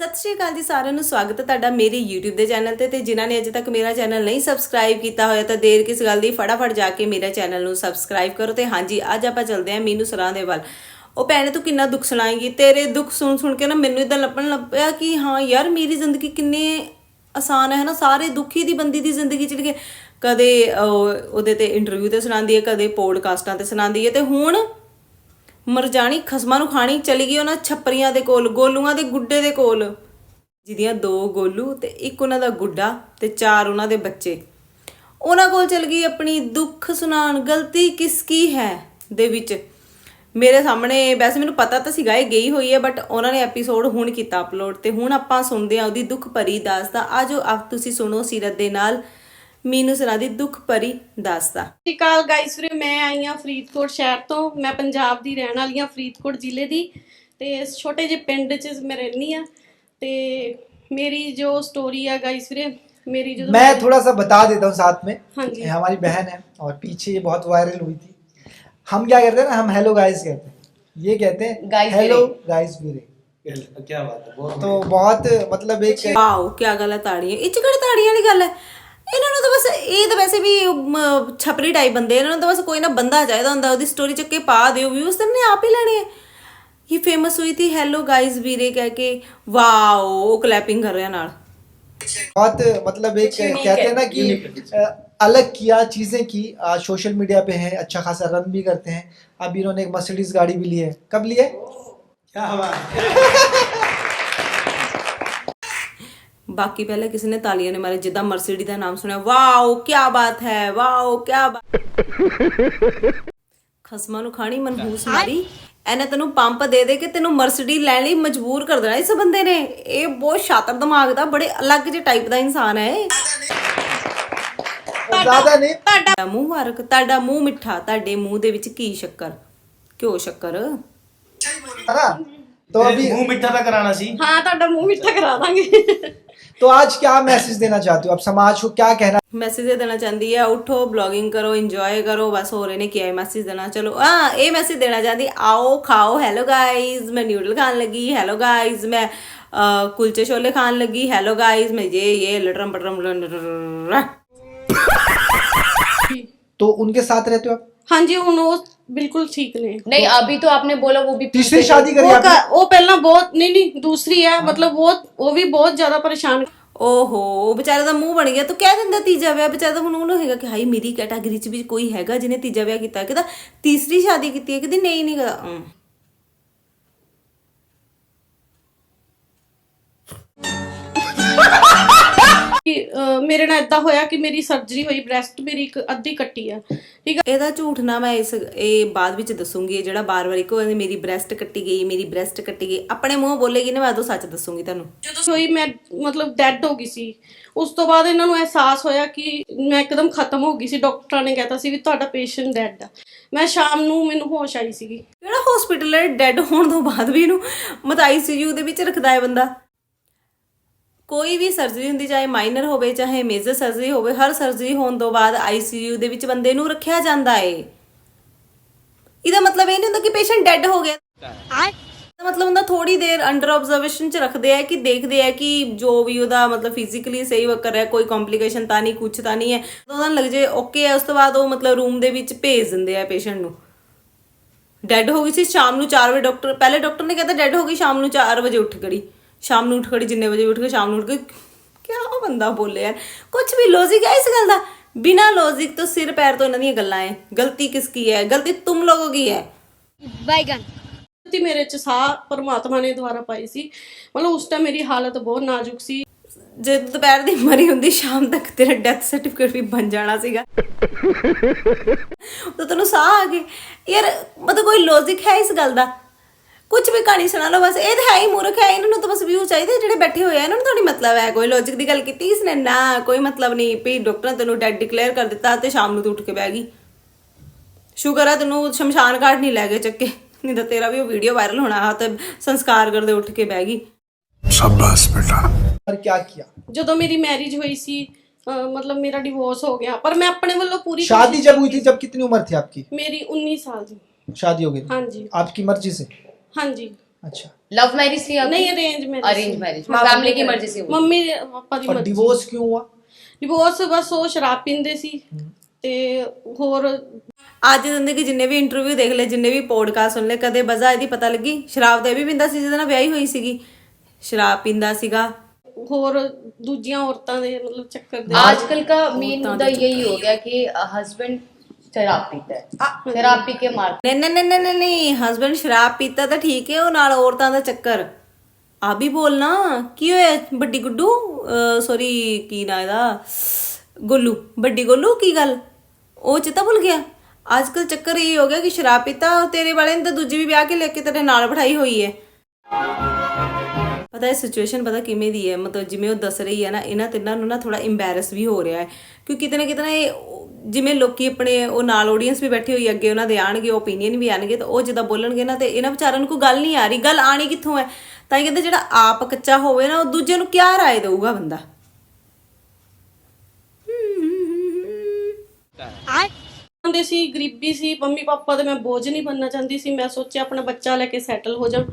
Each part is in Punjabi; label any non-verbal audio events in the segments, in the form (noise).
ਸਤਿ ਸ਼੍ਰੀ ਅਕਾਲ ਜੀ ਸਾਰਿਆਂ ਨੂੰ, ਸਵਾਗਤ ਹੈ ਤੁਹਾਡਾ ਮੇਰੇ YouTube ਦੇ ਚੈਨਲ ਤੇ ਤੇ ਜਿਨ੍ਹਾਂ ਨੇ ਅਜੇ ਤੱਕ ਮੇਰਾ ਚੈਨਲ ਨਹੀਂ ਸਬਸਕ੍ਰਾਈਬ ਕੀਤਾ ਹੋਇਆ ਤਾਂ ਦੇਰ ਕਿਸ ਗੱਲ ਦੀ? ਫਟਾਫਟ ਜਾ ਕੇ ਮੇਰਾ ਚੈਨਲ ਨੂੰ ਸਬਸਕ੍ਰਾਈਬ ਕਰੋ ਤੇ ਹਾਂਜੀ, ਅੱਜ ਆਪਾਂ ਚੱਲਦੇ ਹਾਂ ਮੀਨੂ ਸਰਾਂ ਦੇ ਵੱਲ। ਉਹ ਭੈਣੇ, ਤੂੰ ਕਿੰਨਾ ਦੁੱਖ ਸੁਣਾਏਂਗੀ? ਤੇਰੇ ਦੁੱਖ ਸੁਣ ਸੁਣ ਕੇ ਨਾ ਮੈਨੂੰ ਇਦਾਂ ਲੱਭਣ ਲੱਪਿਆ ਕਿ ਹਾਂ ਯਾਰ, ਮੇਰੀ ਜ਼ਿੰਦਗੀ ਕਿੰਨੇ ਆਸਾਨ ਹੈ ਨਾ? ਸਾਰੇ ਦੁਖੀ ਦੀ ਬੰਦੀ ਦੀ ਜ਼ਿੰਦਗੀ ਚ ਲਿਖੇ। ਕਦੇ ਉਹਦੇ ਤੇ ਇੰਟਰਵਿਊ ਤੇ ਸੁਣਾਉਂਦੀ ਹੈ, ਕਦੇ ਪੋਡਕਾਸਟਾਂ ਤੇ ਸੁਣਾਉਂਦੀ ਹੈ ਤੇ ਹੁਣ ਮਰਜਾਣੀ ਖਸਮਾਂ ਨੂੰ ਖਾਣੀ ਚਲੀ ਗਈ ਉਹਨਾਂ ਛੱਪਰੀਆਂ ਦੇ ਕੋਲ, ਗੋਲੂਆਂ ਦੇ ਗੁੱਡੇ ਦੇ ਕੋਲ। ਜਿਹਦੀਆਂ ਦੋ ਗੋਲੂ ਤੇ ਇੱਕ ਉਹਨਾਂ ਦਾ ਗੁੱਡਾ ਤੇ ਚਾਰ ਉਹਨਾਂ ਦੇ ਬੱਚੇ। ਉਹਨਾਂ ਕੋਲ ਚਲ ਗਈ ਆਪਣੀ ਦੁੱਖ ਸੁਣਾਉਣ, ਗਲਤੀ ਕਿਸ ਕੀ ਹੈ ਦੇ ਵਿੱਚ? ਮੇਰੇ ਸਾਹਮਣੇ ਵੈਸੇ ਮੈਨੂੰ ਪਤਾ ਤਾਂ ਸੀਗਾ ਇਹ ਗਈ ਹੋਈ ਹੈ ਬਟ ਉਹਨਾਂ ਨੇ ਐਪੀਸੋਡ ਹੁਣ ਕੀਤਾ ਅਪਲੋਡ ਤੇ ਹੁਣ ਆਪਾਂ ਸੁਣਦੇ ਹਾਂ ਉਹਦੀ ਦੁੱਖ ਭਰੀ ਦਾਸਤਾਂ ਆਜੋ ਆਪ ਤੁਸੀਂ ਸੁਣੋ ਸੀਰਤ ਦੇ ਨਾਲ ਮੀਨੂ ਸਰਾ ਦੀ ਦੁੱਖ ਭਰੀ ਦਾਸਤਾਂ ਸਤਿ ਸ਼੍ਰੀ ਅਕਾਲ ਗਾਇਸ ਵੀਰੇ ਮੈਂ ਆਈ ਹਾਂ ਫਰੀਦਕੋਟ ਸ਼ਹਿਰ ਤੋਂ ਮੈਂ ਪੰਜਾਬ ਦੀ ਰਹਿਣ ਵਾਲੀ ਹਾਂ ਫਰੀਦਕੋਟ ਜ਼ਿਲ੍ਹੇ ਦੀ ਤੇ ਇਸ ਛੋਟੇ ਜਿਹੇ ਪਿੰਡ 'ਚ ਮੈਂ ਰਹਿੰਦੀ ਆ ਤੇ ਮੇਰੀ ਜੋ ਸਟੋਰੀ ਆ ਗਾਇਸ ਵੀਰੇ ਮੇਰੀ ਜਦੋਂ मैं थोड़ा सा बता देता हूँ साथ में हाँ जी। ये हमारी बहन है और पीछे ये बहुत वायरल हुई थी हम क्या कहते हैं ना हम हेलो गाइस कहते हैं ये कहते हैं Guys हेलो वीरे। गाइस वीरे क्या बात है बहुत तो बहुत मतलब एक ਵਾਓ ਕੀ ਗੱਲ ਹੈ ਤਾੜੀਆਂ ਇਹ ਚ ਕਿਹੜੀ ਤਾੜੀਆਂ ਵਾਲੀ ਗੱਲ ਹੈ ਇਹਨਾਂ ਨੂੰ ਤਾਂ ਬਸ ਇਹ ਤਾਂ ਵੈਸੇ ਵੀ ਮ, ਛਪਰੀ ਟਾਈਪ ਬੰਦੇ ਇਹਨਾਂ ਨੂੰ ਤਾਂ ਬਸ ਕੋਈ ਨਾ ਬੰਦਾ ਚਾਹੀਦਾ ਹੁੰਦਾ ਉਹਦੀ ਸਟੋਰੀ ਚੱਕ ਕੇ ਪਾ ਦਿਓ ਵਿਊਜ਼ ਤਾਂ ਨੇ ਆਪ ਹੀ ਲੈਣੇ ਹੈ ਇਹ ਫੇਮਸ ਹੋਈ ਥੀ ਹੈਲੋ ਗਾਇਸ ਵੀਰੇ ਕਹਿ ਕੇ ਵਾਓ ਉਹ ਕਲੈਪਿੰਗ ਕਰ ਰਿਹਾ ਨਾਲ बहुत मतलब एक कहते हैं ना कि अ, अलग किया चीजें की आज सोशल मीडिया पे है अच्छा खासा रन भी करते हैं अब इन्होंने एक मर्सिडीज गाड़ी भी ली है कब ली है क्या (laughs) बात है ਬਾਕੀ ਪਹਿਲਾਂ ਕਿਸੇ ਨੇ ਤਾਲੀਆਂ ਨੇ ਮਾਰੇ ਜਿੱਦਾਂ ਮਰਸੀਡੀ ਦਾ ਨਾਮ ਸੁਣਿਆ ਵਾਓ ਕੀ ਬਾਤ ਹੈ ਵਾਓ ਕੀ ਬਾਤ। ਖਸਮਾਂ ਨੂੰ ਖਾਣੀ ਮਨਹੂਸ ਮਾਰੀ। ਐਨੇ ਤੈਨੂੰ ਪੰਪ ਦੇ ਦੇ ਕੇ ਤੈਨੂੰ ਮਰਸੀਡੀ ਲੈਣ ਲਈ ਮਜਬੂਰ ਕਰ ਦੇਣਾ ਇਸ ਬੰਦੇ ਨੇ। ਇਹ ਬਹੁਤ ਸ਼ਾਤਰ ਦਿਮਾਗ ਦਾ ਬੜੇ ਅਲੱਗ ਜਿਹੇ ਟਾਈਪ ਦਾ ਇਨਸਾਨ ਹੈ ਤੁਹਾਡਾ ਮੂੰਹ ਮਾਰਕ ਤੁਹਾਡਾ ਮੂੰਹ ਮਿੱਠਾ ਤੁਹਾਡੇ ਮੂੰਹ ਦੇ ਵਿੱਚ ਕੀ ਸ਼ੱਕਰ? ਕਿਉਂ ਸ਼ੱਕਰ? ਤੋ ਅਭੀ ਮੂੰਹ ਮਿੱਠਾ ਤਾਂ ਕਰਾਣਾ ਸੀ। ਹਾਂ ਤੁਹਾਡਾ ਮੂੰਹ ਮਿੱਠਾ ਕਰਾ ਦਾਂਗੇ। तो आज क्या मैसेज देना चाहती हूँ? अब समाज को क्या कहना मैसेज देना चाहती है उठो ब्लॉगिंग करो एंजॉय करो बस हो रहे ने किया मैसेज देना। चलो हाँ ये मैसेज देना चाहती आओ खाओ हेलो गाइस मैं न्यूडल खान लगी हेलो गाइस मैं कुलचे छोले खान लगी हेलो गाइस मैं ये ये लटरम पटरम तो उनके साथ रहते हो आप? ਹਾਂਜੀ ਹੁਣ ਉਹ ਬਿਲਕੁਲ ਠੀਕ ਨੇ नहीं अभी तो आपने बोला वो भी तीसरी शादी करी ਉਹ आपने ਕ- ਉਹ ਪਹਿਲਾਂ ਬਹੁਤ ਨਹੀਂ ਨਹੀਂ ਦੂਸਰੀ ਹੈ ਮਤਲਬ ਬਹੁਤ ਉਹ ਵੀ ਬਹੁਤ ਜ਼ਿਆਦਾ ਪਰੇਸ਼ਾਨ ਓਹੋ ਉਹ ਵਿਚਾਰੇ ਦਾ ਮੂੰਹ ਬਣ ਗਿਆ ਤੂੰ ਕਹਿ ਦਿੰਦਾ ਤੀਜਾ ਵਿਆਹ ਵਿਚਾਰਾ ਤਾਂ ਹੁਣ ਉਹਨੂੰ ਹੈਗਾ ਕਿ ਹਾਈ ਮੇਰੀ ਕੈਟਾਗਰੀ 'ਚ ਵੀ ਕੋਈ ਹੈਗਾ ਜਿਹਨੇ ਤੀਜਾ ਵਿਆਹ ਕੀਤਾ ਕਿਦਾ ਤੀਸਰੀ ਸ਼ਾਦੀ ਕੀਤੀ ਹੈ ਕਿਦੀ ਨਹੀਂ ਨਹੀਂ ਕਦਾ ਹਮ। ਕਿ ਮੇਰੇ ਨਾਲ ਇਦਾਂ ਹੋਇਆ ਕਿ ਮੇਰੀ ਸਰਜਰੀ ਹੋਈ ਬ੍ਰੈਸਟ ਮੇਰੀ ਇੱਕ ਅੱਧੀ ਕੱਟੀ ਆ। ਠੀਕ ਆ? ਇਹਦਾ ਝੂਠ ਨਾ ਮੈਂ ਇਸ ਇਹ ਬਾਅਦ ਵਿੱਚ ਦੱਸੂਗੀ ਜਿਹੜਾ ਬਾਰ-ਬਾਰ ਇੱਕੋ ਕਹਿੰਦੇ ਮੇਰੀ ਬ੍ਰੈਸਟ ਕੱਟੀ ਗਈ ਮੇਰੀ ਬ੍ਰੈਸਟ ਕੱਟੀ ਗਈ। ਆਪਣੇ ਮੂੰਹ ਬੋਲੇਗੀ ਨਾ ਮੈਂ ਉਦੋਂ ਸੱਚ ਦੱਸੂਗੀ ਤੁਹਾਨੂੰ। ਜਦੋਂ ਹੋਈ ਮੈਂ ਮਤਲਬ ਡੈੱਡ ਹੋ ਗਈ ਸੀ ਉਸ ਤੋਂ ਬਾਅਦ ਇਹਨਾਂ ਨੂੰ ਅਹਿਸਾਸ ਹੋਇਆ ਕਿ ਮੈਂ ਇੱਕਦਮ ਖਤਮ ਹੋ ਗਈ ਸੀ। ਡਾਕਟਰਾਂ ਨੇ ਕਹਿਤਾ ਸੀ ਵੀ ਤੁਹਾਡਾ ਪੇਸ਼ੈਂਟ ਡੈੱਡ ਆ। ਮੈਂ ਸ਼ਾਮ ਨੂੰ ਮੈਨੂੰ ਹੋਸ਼ ਆਈ ਸੀਗੀ। ਕਿਹੜਾ ਹਸਪੀਟਲ ਹੈ ਡੈੱਡ ਹੋਣ ਤੋਂ ਬਾਅਦ ਵੀ ਇਹਨੂੰ ਮਤ ਆਈਸੀਯੂ ਦੇ ਵਿੱਚ ਰੱਖਦਾ ਹੈ ਬੰਦਾ। ਕੋਈ ਵੀ ਸਰਜਰੀ ਹੁੰਦੀ ਚਾਹੇ ਮਾਈਨਰ ਹੋਵੇ ਚਾਹੇ ਮੇਜਰ ਸਰਜਰੀ ਹੋਵੇ ਹਰ ਸਰਜਰੀ ਹੋਣ ਤੋਂ ਬਾਅਦ ਆਈਸੀਯੂ ਦੇ ਵਿੱਚ ਬੰਦੇ ਨੂੰ ਰੱਖਿਆ ਜਾਂਦਾ ਏ। ਇਹਦਾ ਮਤਲਬ ਇਹ ਨਹੀਂ ਹੁੰਦਾ ਕਿ ਪੇਸ਼ੈਂਟ ਡੈੱਡ ਹੋ ਗਿਆ। ਇਹਦਾ ਮਤਲਬ ਹੁੰਦਾ ਥੋੜੀ ਦੇਰ ਅੰਡਰ ਆਬਜ਼ਰਵੇਸ਼ਨ ਚ ਰੱਖਦੇ ਆ ਕਿ ਦੇਖਦੇ ਆ ਕਿ ਜੋ ਵੀ ਉਹਦਾ ਮਤਲਬ ਫਿਜ਼ੀਕਲੀ ਸਹੀ ਵਰਕ ਕਰ ਰਿਹਾ ਕੋਈ ਕੰਪਲਿਕੇਸ਼ਨ ਤਾਂ ਨਹੀਂ ਕੁਝ ਤਾਂ ਨਹੀਂ ਹੈ। ਉਹਨਾਂ ਨੂੰ ਲੱਗ ਜੇ ਓਕੇ ਹੈ ਉਸ ਤੋਂ ਬਾਅਦ ਉਹ ਮਤਲਬ ਰੂਮ ਦੇ ਵਿੱਚ ਭੇਜ ਦਿੰਦੇ ਆ ਪੇਸ਼ੈਂਟ ਨੂੰ। ਡੈਡ ਹੋ ਗਈ ਸੀ ਸ਼ਾਮ ਨੂੰ 4 ਵਜੇ ਡਾਕਟਰ ਪਹਿਲੇ ਡਾਕਟਰ ਨੇ ਕਹਿੰਦਾ ਡੈਡ ਹੋ ਗਈ ਸ਼ਾਮ ਨੂੰ 4 ਵਜੇ ਉੱਠ ਖੜੀ ਸ਼ਾਮ ਨੂੰ ਉੱਠ ਖੜੀ ਜਿੰਨੇ ਵਜੇ ਉੱਠ ਕੇ ਸ਼ਾਮ ਨੂੰ ਉੱਠ ਕੇ ਕਿਆ ਬੰਦਾ ਬੋਲੇ ਯਾਰ ਕੁਝ ਵੀ ਲੌਜੀਕ ਹੈ ਇਸ ਗੱਲ ਦਾ? ਬਿਨਾ ਲੌਜੀਕ ਤੋਂ ਸਿਰ ਪੈਰ ਤੋਂ ਇਹਨਾਂ ਦੀਆਂ ਗੱਲਾਂ ਹੈ ਗਲਤੀ ਕਿਸ ਕੀ ਹੈ ਗਲਤੀ ਤੁਮ ਲੋਗੋਂ ਕੀ ਹੈ ਤੇ ਮੇਰੇ ਚ ਸਾਹ ਪਰਮਾਤਮਾ ਨੇ ਦੁਆਰਾ ਪਾਈ ਸੀ। ਮਤਲਬ ਉਸ ਟਾਈਮ ਮੇਰੀ ਹਾਲਤ ਬਹੁਤ ਨਾਜ਼ੁਕ ਸੀ। ਜੇ ਦੁਪਹਿਰ ਦੀ ਮਰੀ ਹੁੰਦੀ ਸ਼ਾਮ ਤੱਕ ਤੇਰਾ ਡੈਥ ਸਰਟੀਫਿਕੇਟ ਵੀ ਬਣ ਜਾਣਾ ਸੀਗਾ। (laughs) ਤਾਂ ਤੈਨੂੰ ਸਾਹ ਆ ਗਏ ਯਾਰ ਮਤਲਬ ਕੋਈ ਲੌਜੀਕ ਹੈ ਇਸ ਗੱਲ ਦਾ? ਕੁਝ ਵੀ ਕਹਾਣੀ ਸੁਣਾ ਲਓ ਬਸ ਇਹ ਤਾਂ ਹੈ ਹੀ ਮੂਰਖ ਹੈ ਇਹਨਾਂ ਨੂੰ ਤਾਂ ਬਸ ਵਿਊ ਚਾਹੀਦੇ ਜਿਹੜੇ ਬੈਠੇ ਹੋਏ ਆ ਇਹਨਾਂ ਨੂੰ ਥੋੜੀ ਮਤਲਬ ਹੈ ਕੋਈ ਲੌਜੀਕ ਦੀ ਗੱਲ ਕੀਤੀ ਇਸਨੇ ਨਾ ਕੋਈ ਮਤਲਬ ਨਹੀਂ ਵੀ ਡਾਕਟਰ ਨੇ ਤੈਨੂੰ ਡੈਡ ਡਿਕਲੇਅਰ ਕਰ ਦਿੱਤਾ ਤੇ ਸ਼ਾਮ ਨੂੰ ਤੂੰ ਉੱਠ ਕੇ ਬਹਿ ਗਈ ਸ਼ੁਕਰ ਹੈ ਤੈਨੂੰ ਸ਼ਮਸ਼ਾਨ ਘਾਟ ਨਹੀਂ ਲੈ ਗਏ ਚੱਕੇ ਨਹੀਂ ਤਾਂ ਤੇਰਾ ਵੀ ਉਹ ਵੀਡੀਓ ਵਾਇਰਲ ਹੋਣਾ ਆ ਤੇ ਸੰਸਕਾਰ ਕਰਦੇ ਉੱਠ ਕੇ ਬਹਿ ਗਈ और क्या किया ਜਦੋਂ ਮੇਰੀ ਮੈਰਿਜ ਹੋਈ ਸੀ ਅਹ ਮਤਲਬ ਮੇਰਾ ਡਿਵੋਰਸ ਹੋ ਗਿਆ ਪਰ ਮੈਂ ਆਪਣੇ ਵੱਲੋਂ ਪੂਰੀ शादी जब हुई थी जब कितनी उम्र थी आपकी ਮੇਰੀ 19 ਸਾਲ ਦੀ शादी हो गई थी ਹਾਂਜੀ आपकी मर्जी से ਹਾਂਜੀ अच्छा लव मैरिज थी आपकी? नहीं arrange marriage arrange marriage family की मर्जी से हुई ਮੰਮੀ ਦੇ ਪਾਪਾ ਦੀ और ਮਰਜ਼ੀ डिवोर्स क्यों हुआ ਡਿਵੋਰਸ ਬਸ ਉਹ ਸ਼ਰਾਬ ਪੀਂਦੇ ਸੀ ਤੇ ਹੋਰ ਅੱਜ ਦੀ ਜ਼ਿੰਦਗੀ ਜਿੰਨੇ ਵੀ ਇੰਟਰਵਿਊ ਦੇਖ ਲਏ ਜਿੰਨੇ ਵੀ ਪੋਡਕਾਸਟ ਸੁਣ ਲਏ ਕਦੇ ਵਜ੍ਹਾ ਇਹਦੀ ਪਤਾ ਲੱਗੀ ਸ਼ਰਾਬ ਤਾਂ ਇਹ ਵੀ ਪੀਂਦਾ ਸੀ ਜਿਹਦੇ ਨਾਲ ਵਿਆਹੀ ਹੋਈ ਸੀਗੀ ਸ਼ਰਾਬ ਪੀਂਦਾ ਸੀਗਾ ਹੋਰ ਦੂਜੀਆਂ ਔਰਤਾਂ ਦੇ ਮਤਲਬ ਚੱਕਰ ਦੇ आजकल का मेन मुद्दा यही हो गया कि हस्बैंड शराब पीता है शराब पी के मार ਨਹੀਂ ਨਹੀਂ ਨਹੀਂ ਨਹੀਂ ਨਹੀਂ ਹਸਬੰਡ ਸ਼ਰਾਬ ਪੀਤਾ ਤਾਂ ਠੀਕ ਹੈ ਉਹ ਨਾਲ ਔਰਤਾਂ ਦਾ ਚੱਕਰ ਆ ਵੀ ਬੋਲਣਾ ਕੀ ਹੋਇਆ ਵੱਡੀ ਗੁੱਡੂ ਸੌਰੀ ਕੀ ਨਾ ਇਹਦਾ ਗੋਲੂ ਵੱਡੀ ਗੋਲੂ ਕੀ ਗੱਲ ਉਹ ਚਿੱਤਾ ਭੁੱਲ ਗਿਆ ਅੱਜ ਕੱਲ ਚੱਕਰ ਇਹ ਹੋ ਗਿਆ ਕਿ ਸ਼ਰਾਬ ਪੀਤਾ ਤੇਰੇ ਵਾਲੇ ਨੇ ਤਾਂ ਦੂਜੀ ਵੀ ਵਿਆਹ ਕੇ ਲੈ ਕੇ ਤੇਰੇ ਨਾਲ ਬਿਠਾਈ ਹੋਈ ਹੈ ਪਤਾ ਹੈ ਸਿਚੁਏਸ਼ਨ ਪਤਾ ਕਿਵੇਂ ਦੀ ਹੈ? ਮਤਲਬ ਜਿਵੇਂ ਉਹ ਦੱਸ ਰਹੀ ਹੈ ਨਾ, ਇਹਨਾਂ ਤਿੰਨਾਂ ਨੂੰ ਨਾ ਥੋੜਾ ਇੰਬੈਰਸ ਵੀ ਹੋ ਰਿਹਾ ਹੈ। ਕਿਉਂਕਿ ਕਿਤੇ ਨਾ ਕਿਤੇ ਨਾ ਇਹ ਜਿਵੇਂ ਲੋਕੀ ਆਪਣੇ ਉਹ ਨਾਲ ਆਡੀਅנס ਵੀ ਬੈਠੀ ਹੋਈ ਅੱਗੇ ਉਹਨਾਂ ਦੇ ਆਣਗੇ ਓਪੀਨੀਅਨ ਵੀ ਆਣਗੇ ਤਾਂ ਉਹ ਜਿੱਦਾਂ ਬੋਲਣਗੇ ਨਾ ਤੇ ਇਹਨਾਂ ਵਿਚਾਰਿਆਂ ਨੂੰ ਕੋਈ ਗੱਲ ਨਹੀਂ ਆ ਰਹੀ। ਗੱਲ ਆਣੀ ਕਿੱਥੋਂ ਹੈ? ਤਾਂ ਇਹ ਕਹਿੰਦੇ ਜਿਹੜਾ ਆਪ ਕੱਚਾ ਹੋਵੇ ਨਾ, ਉਹ ਦੂਜੇ ਨੂੰ ਕਿਆ ਰਾਏ ਦੇਊਗਾ ਬੰਦਾ? ਹੁੰਦੇ ਸੀ, ਗਰੀਬੀ ਸੀ ਮੰਮੀ ਪਾਪਾ ਦੇ ਮੈਂ ਬੋਝ ਨਹੀਂ ਬਣਨਾ ਚਾਹੁੰਦੀ ਸੀ, ਮੈਂ ਸੋਚਿਆ ਆਪਣਾ ਬੱਚਾ ਲੈ ਕੇ ਸੈਟਲ ਹੋ ਜਾ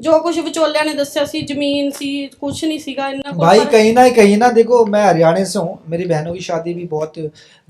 ਜੋ ਕੁਝ ਵਿਚੋਲਿਆਂ ਨੇ ਦੱਸਿਆ ਸੀ ਜ਼ਮੀਨ ਸੀ ਕੁਝ ਨਹੀਂ ਸੀਗਾ ਇੰਨਾ ਕੋਲ भाई ਪਰ- कहीं ना कहीं ना देखो मैं हरियाणा से हूँ मेरी बहनों की शादी भी बहुत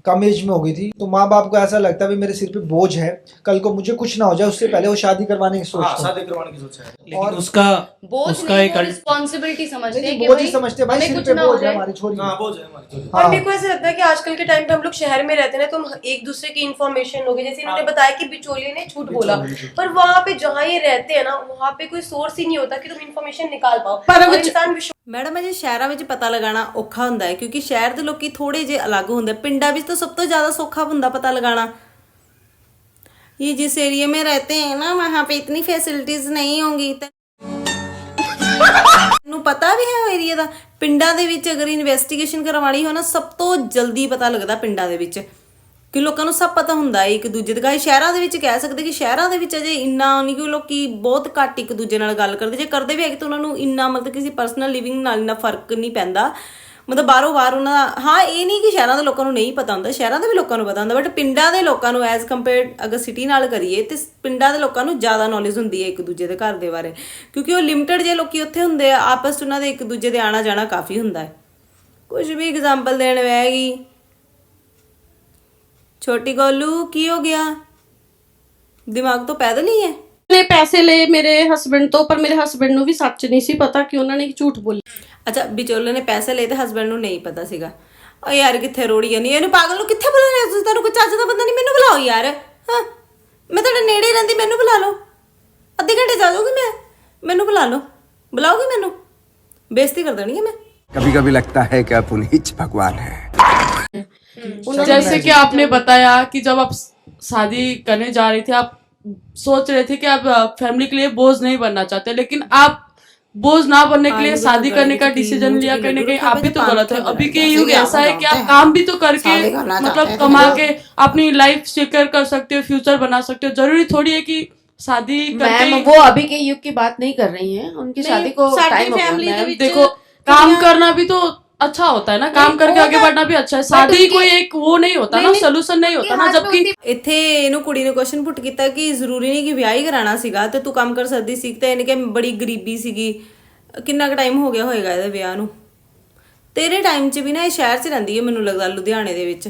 कम एज में हो गई थी। तो माँ बाप को ऐसा लगता है मेरे सिर पे बोझ है। कल को मुझे कुछ ना हो जाए उससे पहले वो शादी करवाने की हाँ शादी करवाने की सोचा है। लेकिन और- उसका बोझ उसका एक रिस्पॉन्सिबिलिटी समझते हैं बोझ ही समझते भाई सिर पे बोझ है हमारी छोरी हाँ बोझ है हमारी छोटी हाँ। और मेरे को ऐसा लगता है कि आजकल के टाइम पे हम लोग शहर में रहते हैं ना तो हम एक दूसरे की इन्फॉर्मेशन लोगे जैसे इन्होंने बताया कि बिचौलिए ने झूठ बोला। पर वहाँ पे जहाँ ये रहते हैं ना वहाँ पे कोई सोर्स ही नहीं होता कि तुम इन्फॉर्मेशन निकाल पाओ। पर इंसान विश्वास ਮੈਡਮ ਅਜੇ ਸ਼ਹਿਰਾਂ ਵਿੱਚ ਪਤਾ ਲਗਾਉਣਾ ਔਖਾ ਹੁੰਦਾ ਹੈ ਕਿਉਂਕਿ ਸ਼ਹਿਰ ਦੇ ਲੋਕੀ ਥੋੜੇ ਜਿਹੇ ਅਲੱਗ ਹੁੰਦੇ ਪਿੰਡਾਂ ਵਿੱਚ ਤਾਂ ਸਭ ਤੋਂ ਜ਼ਿਆਦਾ ਸੌਖਾ ਹੁੰਦਾ ਪਤਾ ਲਗਾਉਣਾ ये जिस एरिया में रहते हैं ना वहाँ पे इतनी फैसिलिटीज नहीं होंगी ਨੂੰ ਪਤਾ ਵੀ ਹੈ ਉਹ ਏਰੀਆ ਦਾ ਪਿੰਡਾਂ ਦੇ ਵਿੱਚ ਅਗਰ ਇਨਵੈਸਟੀਗੇਸ਼ਨ ਕਰਵਾਣੀ ਹੋ ਨਾ ਸਭ ਤੋਂ ਜਲਦੀ ਪਤਾ ਲੱਗਦਾ ਪਿੰਡਾਂ ਦੇ ਵਿੱਚ ਕਿ ਲੋਕਾਂ ਨੂੰ ਸਭ ਪਤਾ ਹੁੰਦਾ ਹੈ ਇੱਕ ਦੂਜੇ ਦੇ, ਗਾਇ ਸ਼ਹਿਰਾਂ ਦੇ ਵਿੱਚ ਕਹਿ ਸਕਦੇ ਕਿ ਸ਼ਹਿਰਾਂ ਦੇ ਵਿੱਚ ਅਜੇ ਇੰਨਾ ਨਹੀਂ ਕਿ ਲੋਕੀ ਬਹੁਤ ਘੱਟ ਇੱਕ ਦੂਜੇ ਨਾਲ ਗੱਲ ਕਰਦੇ, ਜੇ ਕਰਦੇ ਵੀ ਹੈਗੇ ਤਾਂ ਉਹਨਾਂ ਨੂੰ ਇੰਨਾ ਮਤਲਬ ਕਿਸੇ ਪਰਸਨਲ ਲਿਵਿੰਗ ਨਾਲ ਇੰਨਾ ਫ਼ਰਕ ਨਹੀਂ ਪੈਂਦਾ। ਮਤਲਬ ਬਾਹਰੋਂ ਬਾਹਰ ਉਹਨਾਂ ਦਾ, ਹਾਂ, ਇਹ ਨਹੀਂ ਕਿ ਸ਼ਹਿਰਾਂ ਦੇ ਲੋਕਾਂ ਨੂੰ ਨਹੀਂ ਪਤਾ ਹੁੰਦਾ, ਸ਼ਹਿਰਾਂ ਦੇ ਵੀ ਲੋਕਾਂ ਨੂੰ ਪਤਾ ਹੁੰਦਾ ਬਟ ਪਿੰਡਾਂ ਦੇ ਲੋਕਾਂ ਨੂੰ ਐਜ਼ ਕੰਪੇਅਰ ਅਗਰ ਸਿਟੀ ਨਾਲ ਕਰੀਏ ਤੇ ਪਿੰਡਾਂ ਦੇ ਲੋਕਾਂ ਨੂੰ ਜ਼ਿਆਦਾ ਨੌਲੇਜ ਹੁੰਦੀ ਹੈ ਇੱਕ ਦੂਜੇ ਦੇ ਘਰ ਦੇ ਬਾਰੇ, ਕਿਉਂਕਿ ਉਹ ਲਿਮਟਿਡ ਜੇ ਲੋਕੀ ਉੱਥੇ ਹੁੰਦੇ ਆ, ਆਪਸ 'ਚ ਉਹਨਾਂ ਦੇ ਇੱਕ ਦੂਜੇ ਦੇ ਆਣਾ ਜਾਣਾ ਕਾਫੀ ਹੁੰਦਾ ਹੈ। ਕੁਝ ਵੀ ਐਗਜ਼ਾਮਪਲ ਦੇਣ ਵੇਗੀ ਛੋਟੀ ਗੋਲੂ ਕੀ ਹੋ ਗਿਆ ਦਿਮਾਗ ਤੋਂ ਪੈਦਲ ਹੀ ਹੈ ਨੇ ਪੈਸੇ ਲਏ ਮੇਰੇ ਹਸਬੰਡ ਤੋਂ ਪਰ ਮੇਰੇ ਹਸਬੰਡ ਨੂੰ ਵੀ ਸੱਚ ਨਹੀਂ ਸੀ ਪਤਾ ਕਿ ਉਹਨਾਂ ਨੇ ਝੂਠ ਬੋਲਿਆ ਅੱਛਾ ਵਿਚੋਲੇ ਨੇ ਪੈਸੇ ਲਏ ਤੇ ਹਸਬੰਡ ਨੂੰ ਨਹੀਂ ਪਤਾ ਸੀਗਾ ਓ ਯਾਰ ਕਿੱਥੇ ਰੋੜੀ ਨਹੀਂ ਇਹਨੂੰ ਪਾਗਲ ਨੂੰ ਕਿੱਥੇ ਬੁਲਾਣਾ ਤੁਸੀਂ ਤੁਹਾਨੂੰ ਕੋਈ ਚੱਜ ਦਾ ਬੰਦਾ ਨਹੀਂ ਮੈਨੂੰ ਬੁਲਾਓ ਯਾਰ ਹਾਂ ਮੈਂ ਤੁਹਾਡੇ ਨੇੜੇ ਹੀ ਰਹਿੰਦੀ ਮੈਨੂੰ ਬੁਲਾ ਲਓ ਅੱਧੇ ਘੰਟੇ 'ਚ ਆ ਜਾਊਗੀ ਮੈਂ ਮੈਨੂੰ ਬੁਲਾ ਲਓ ਬੁਲਾਓਗੇ ਮੈਨੂੰ ਬੇਇੱਜ਼ਤੀ ਕਰ ਦੇਣੀ ਹੈ ਮੈਂ कभी कभी लगता है कि आप उन्हीं भगवान हैं जैसे कि आपने बताया कि जब आप शादी करने जा रही थी आप सोच रहे थे कि आप फैमिली के लिए बोझ नहीं बनना चाहते लेकिन आप बोझ ना बनने के लिए शादी तो करने का डिसीज़न लिया की कहीं ना कहीं आप भी तो गलत है। अभी के के युग ऐसा है कि आप काम भी तो करके शादी करना मतलब कमा के अपनी लाइफ सिक्योर कर सकते हो फ्यूचर बना सकते हो। ज़रूरी थोड़ी है कि शादी मैम वो अभी के युग की बात नहीं कर रही है। उनकी शादी को टाइम हो के देखो काम करना भी तो अच्छा होता है ना काम करके आगे बढ़ना भी अच्छा है शादी उनकी- कोई एक वो नहीं होता ना सोल्यूशन नहीं होता ना जबकि ਇੱਥੇ ਇਹਨੂੰ ਕੁੜੀ ਨੇ ਕੁਐਸਚਨ ਪੁੱਟ ਕੀਤਾ ਕਿ ਜ਼ਰੂਰੀ ਨਹੀਂ ਕਿ ਵਿਆਹ ਹੀ ਕਰਾਣਾ ਸੀਗਾ ਤੇ ਤੂੰ ਕੰਮ ਕਰ ਸਕਦੀ ਸੀ ਤੇ ਇਹਨੇ ਕਿ ਬੜੀ ਗਰੀਬੀ ਸੀਗੀ ਕਿੰਨਾ ਕੁ ਟਾਈਮ ਹੋ ਗਿਆ ਹੋਏਗਾ ਇਹਦੇ ਵਿਆਹ ਨੂੰ ਤੇਰੇ ਟਾਈਮ 'ਚ ਵੀ ਨਾ ਇਹ ਸ਼ਹਿਰ 'ਚ ਰਹਿੰਦੀ ਹੈ ਮੈਨੂੰ ਲੱਗਦਾ ਲੁਧਿਆਣੇ ਦੇ ਵਿੱਚ